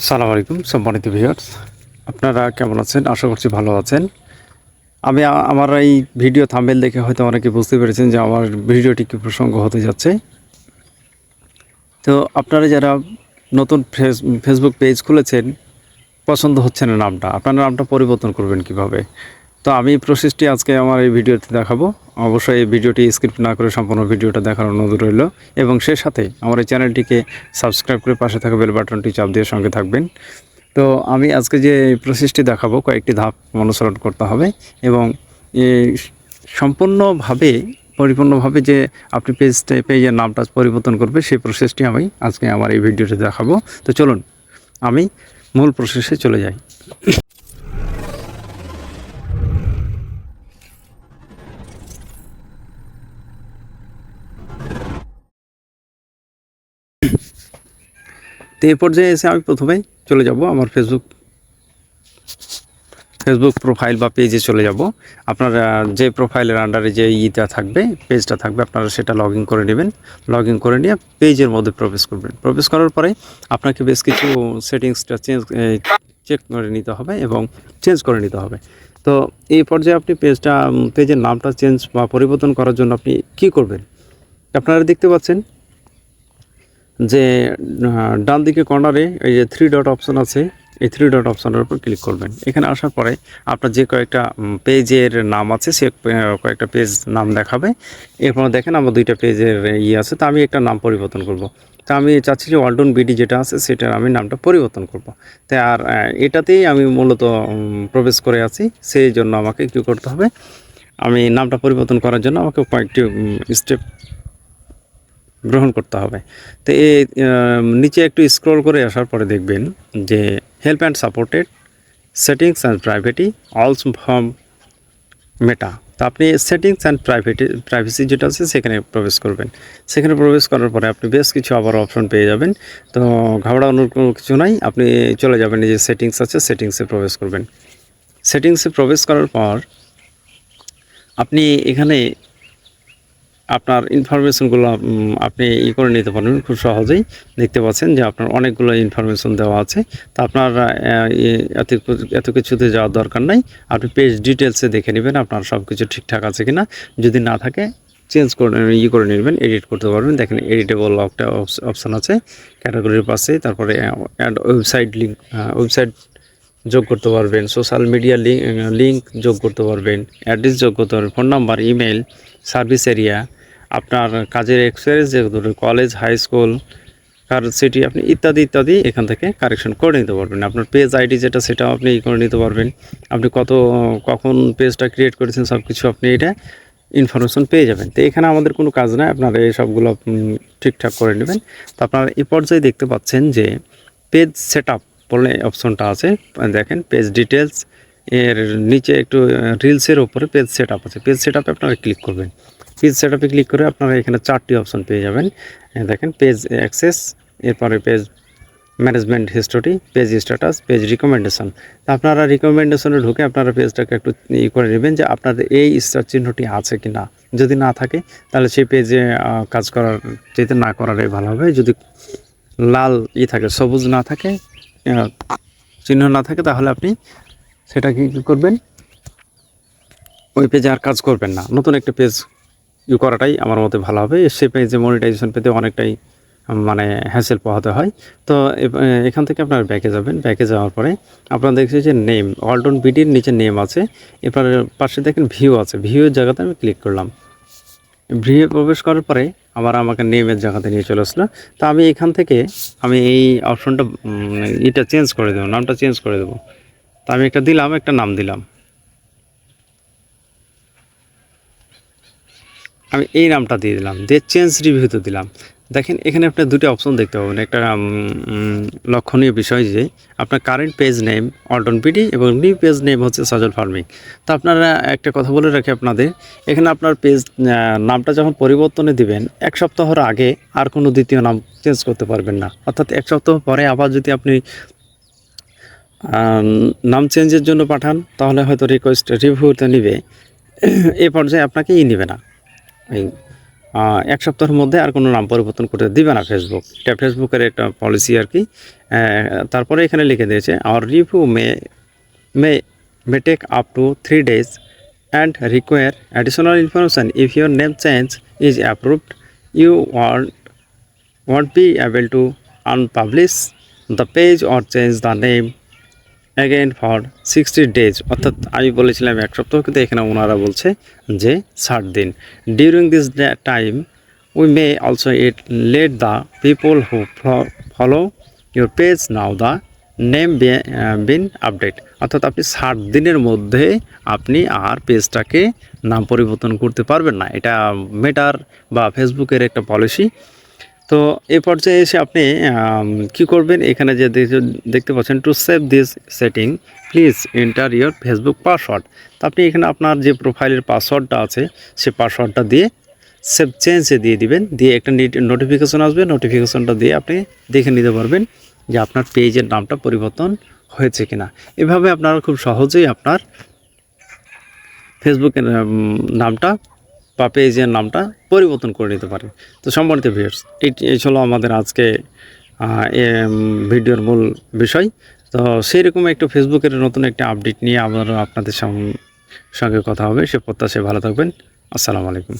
আসসালামু আলাইকুম, সম্মানিত ভিউয়ার্স আপনারা কেমন আছেন? আশা করছি ভালো আছেন। আমি আমার এই ভিডিও থাম্বেল দেখে হয়তো অনেকে বুঝতে পেরেছেন যে আমার ভিডিওটি কী প্রসঙ্গ হতে যাচ্ছে। তো আপনারা যারা নতুন ফেস ফেসবুক পেজ খুলেছেন, পছন্দ হচ্ছে না নামটা। আপনারা নামটা পরিবর্তন করবেন কীভাবে? তো আমি প্রসেসটি আজকে আমার এই ভিডিওতে দেখাবো। অবশ্যই এই ভিডিওটি স্ক্রিপ্ট না করে সম্পূর্ণ ভিডিওটা দেখার অনুরোধ রইল এবং সে সাথে আমার এই চ্যানেলটিকে সাবস্ক্রাইব করে পাশে থাকা বেল বাটনটি চাপ দিয়ে সঙ্গে থাকবেন। তো আমি আজকে যে প্রসেসটি দেখাবো, কয়েকটি ধাপ অনুসরণ করতে হবে এবং সম্পূর্ণভাবে, পরিপূর্ণভাবে যে আপনি পেজটা পেজের নামটা পরিবর্তন করবে, সেই প্রসেসটি আমি আজকে আমার এই ভিডিওতে দেখাবো। তো চলুন, আমি মূল প্রসেসে চলে যাই। তো এই পর্যায়ে এসে আমি প্রথমে চলে যাব আমার ফেসবুক ফেসবুক প্রোফাইল বা পেজে চলে যাব। আপনার যে প্রোফাইলের আন্ডারে যে ইটা থাকবে পেজটা থাকবে, আপনারা সেটা লগ করে নেবেন। লগ করে নিয়ে পেজের মধ্যে প্রবেশ করবেন। প্রবেশ করার পরে আপনাকে বেশ কিছু সেটিংসটা চেঞ্জ চেক করে নিতে হবে এবং চেঞ্জ করে নিতে হবে। তো এই পর্যায়ে আপনি পেজটা পেজের নামটা চেঞ্জ বা পরিবর্তন করার জন্য আপনি কি করবেন? আপনারা দেখতে পাচ্ছেন যে ডান দিকে কর্নারে এই যে থ্রি ডট অপশন আছে, এই থ্রি ডট অপশনের উপর ক্লিক করবেন এখানে আসার পরে আপনার যে কয়েকটা পেজের নাম আছে, সে কয়েকটা পেজ নাম দেখাবে এরপর দেখেন আমার দুইটা পেজের ইয়ে আছে, তা আমি একটা নাম পরিবর্তন করব। তা আমি চাচ্ছি যে ওয়ালডন বিডি যেটা আছে, সেটার আমি নামটা পরিবর্তন করব। তাই আর এটাতেই আমি মূলত প্রবেশ করে আছি, সেই জন্য আমাকে কী করতে হবে, আমি নামটা পরিবর্তন করার জন্য আমাকে কয়েকটি স্টেপ গ্রহণ করতে হবে। তো আহ, নিচে একটু স্ক্রল করে আসার পরে দেখবেন যে help and supported settings and privacy also from Meta তো আপনি সেটিংস অ্যান্ড প্রাইভেটি প্রাইভেসি যেটা আছে সেখানে প্রবেশ করবেন। সেখানে প্রবেশ করার পরে আপনি বেশ কিছু আবার অপশন পেয়ে যাবেন। তো ঘাবড়ানোর কোনো কিছু নাই আপনি চলে যাবেন যে সেটিংস আছে সেটিংসে প্রবেশ করবেন। সেটিংসে প্রবেশ করার পর আপনি এখানে আপনার ইনফরমেশনগুলো আপনি ই করে নিতে পারবেন। খুব সহজেই দেখতে পাচ্ছেন যে আপনার অনেকগুলো ইনফরমেশন দেওয়া আছে। তা আপনার এত এত কিছুতে যাওয়ার দরকার নাই। আপনি পেজ ডিটেলসে দেখে নেবেন আপনার সব কিছু ঠিকঠাক আছে কিনা। যদি না থাকে চেঞ্জ করে, ই করে নেবেন এডিট করতে পারবেন। দেখেন এডিটেবল একটা অপশান আছে। ক্যাটাগরির পাশে তারপরে অ্যাড ওয়েবসাইট লিঙ্ক ওয়েবসাইট যোগ করতে পারবেন। সোশ্যাল মিডিয়া লিঙ্ক যোগ করতে পারবেন। অ্যাড্রেস যোগ করতে পারবেন। Phone number email service area আপনার কাজের এক্সপিরিয়েন্স ধরুন কলেজ হাই স্কুল কার সিটি আপনি ইত্যাদি ইত্যাদি এখান থেকে কারেকশন করে নিতে পারবেন। আপনার পেজ আইডি যেটা, সেটাও আপনি ই করে নিতে পারবেন। আপনি কত, কখন পেজটা ক্রিয়েট করেছেন সব কিছু আপনি এটা ইনফরমেশন পেয়ে যাবেন। তো এখানে আমাদের কোনো কাজ নাই, আপনারা এই সবগুলো ঠিকঠাক করে নেবেন। তো আপনারা এই পর্যায়ে দেখতে পাচ্ছেন যে পেজ সেট আপ বলে অপশনটা আছে। দেখেন পেজ ডিটেলস এর নিচে একটু রিলসের ওপরে পেজ সেট আপ আছে। পেজ সেট আপে আপনারা ক্লিক করবেন। পেজ সেট আপে ক্লিক করে আপনারা এখানে চারটি অপশন পেয়ে যাবেন। দেখেন পেজ অ্যাক্সেস এরপরে page management history page status page recommendation আপনারা রিকমেন্ডেশনে ঢুকে আপনারা পেজটাকে একটু ই করে নেবেন যে আপনাদের এই স্টার চিহ্নটি আছে কি না যদি না থাকে, তাহলে সেই পেজে কাজ করার, যেতে না করাটাই ভালো হবে। যদি লাল ই থাকে, সবুজ না থাকে চিহ্ন না থাকে, তাহলে আপনি সেটা কি করবেন? ওই পেজে আর কাজ করবেন না। নতুন একটা পেজ করাটাই আমার মতে ভালো হবে। সে পেজে মনিটাইজেশন পেতে অনেকটাই মানে হ্যাসেল পোহাতে হয়। তো এখান থেকে আপনার ব্যাকে যাবেন। ব্যাকে যাওয়ার পরে আপনারা দেখছি যে নেম ওয়ালটন বিডির নিচে নেম আছে। এরপর পাশে দেখেন ভিউ আছে। ভিউয়ের জায়গাতে আমি ক্লিক করলাম। ভিউয়ে প্রবেশ করার পরে আবার আমাকে নেমের জায়গাতে নিয়ে চলে আসলো। তো আমি এখান থেকে আমি এই অপশনটা এটা চেঞ্জ করে দেবো, নামটা চেঞ্জ করে দেবো। তো আমি একটা দিলাম, একটা নাম দিলাম। আমি এই নামটা দিয়ে দিলাম, দিয়ে চেঞ্জ রিভিউতে দিলাম। দেখেন, এখানে আপনি দুটো অপশন দেখতে পাবেন। একটা লক্ষণীয় বিষয় যে, আপনার কারেন্ট পেজ নেম অল্টন পিডি এবং নিউ পেজ নেম হচ্ছে সজল ফার্মিং তো আপনারা একটা কথা বলে রাখি আপনাদের, এখানে আপনার পেজ নামটা যখন পরিবর্তনে দিবেন, এক সপ্তাহর আগে আর কোনো দ্বিতীয় নাম চেঞ্জ করতে পারবেন না। অর্থাৎ এক সপ্তাহ পরে আবার যদি আপনি নাম চেঞ্জের জন্য পাঠান, তাহলে হয়তো রিকোয়েস্ট রিভিউতে নিবে। এ পর্যায়ে আপনাকে ই নেবে না। এই এক সপ্তাহের মধ্যে আর কোনো নাম পরিবর্তন করতে দিবে না ফেসবুক এটা ফেসবুকের একটা পলিসি আর কি। তারপরে এখানে লিখে দিয়েছে আর review may may may take up to three days and require additional information if your name change is approved you want want be able to unpublish the page or change the name. Again, for 60 days, অর্থাৎ আমি বলেছিলাম এক সপ্তাহ, কিন্তু এখানে ওনারা বলছে যে ষাট দিন। During this time we may also it let the people who follow your page know the name been updated অর্থাৎ আপনি ষাট দিনের মধ্যে আপনি আর পেজটাকে নাম পরিবর্তন করতে পারবেন না। এটা মেটার বা ফেসবুকের একটা পলিসি তো এই পর্যায়ে এসে আপনি কি করবেন? এখানে যে দেখতে পাচ্ছেন to save this setting please enter your Facebook password তো আপনি এখানে আপনার যে প্রোফাইলের পাসওয়ার্ডটা আছে, সে পাসওয়ার্ডটা দিয়ে সেভ চেঞ্জে দিয়ে দিবেন। দিয়ে একটা নোটিফিকেশন আসবে। নোটিফিকেশনটা দিয়ে আপনি দেখে নিতে পারবেন যে আপনার পেজের নামটা পরিবর্তন হয়েছে কিনা। এভাবে আপনারা খুব সহজেই আপনার ফেসবুকের নামটা বা পেজের নামটা পরিবর্তন করে নিতে পারে। তো সম্মানিত ভিউয়ার্স এই ছিল আমাদের আজকে ভিডিওর মূল বিষয়। তো সেই রকম একটু ফেসবুকের নতুন একটা আপডেট নিয়ে আবার আপনাদের সঙ্গে কথা হবে। সে প্রত্যাশায় ভালো থাকবেন। আসসালামু আলাইকুম।